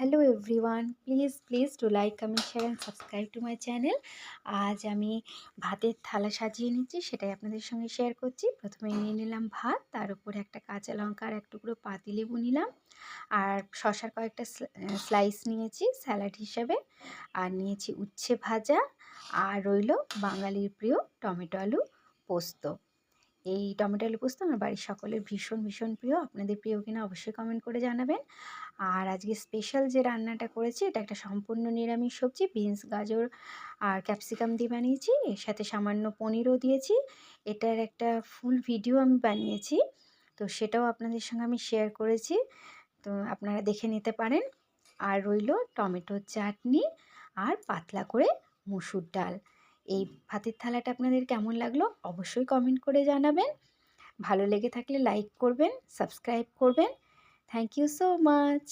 Hello everyone please please to like comment share and subscribe to my channel আজ আমি ভাতের থালা সাজিয়ে নিচ্ছি, সেটাই আপনাদের সঙ্গে শেয়ার করছি। প্রথমে নিয়ে নিলাম ভাত, তার উপরে একটা কাঁচা লঙ্কা আর এক টুকরো পাতিলেবু নিলাম। আর শশার কয়েকটা স্লাইস নিয়েছি স্যালাড হিসেবে। আর নিয়েছি উচ্ছে ভাজা, আর রইল বাঙালির প্রিয় টমেটো আলু পোস্ত। এই টমেটো আলু পোস্ত আমার বাড়ির সকলের ভীষণ ভীষণ প্রিয়। আপনাদের প্রিয় কিনা অবশ্যই কমেন্ট করে জানাবেন। আর আজকে স্পেশাল যে রান্নাটা করেছি, এটা একটা সম্পূর্ণ নিরামিষ সবজি বিনস গাজর আর ক্যাপসিকাম দিয়ে বানিয়েছি। এর সাথে সামান্য পনিরও দিয়েছি। এটার একটা ফুল ভিডিও আমি বানিয়েছি। তো সেটাও আপনাদের সঙ্গে আমি শেয়ার করেছি। তো আপনারা দেখে নিতে পারেন। আর রইল টমেটোর চাটনি আর পাতলা করে মুসুর ডাল। এই ভাতের থালাটা আপনাদের কেমন লাগল অবশ্যই কমেন্ট করে জানাবেন। ভালো লেগে থাকলে লাইক করবেন সাবস্ক্রাইব করবেন। Thank you so much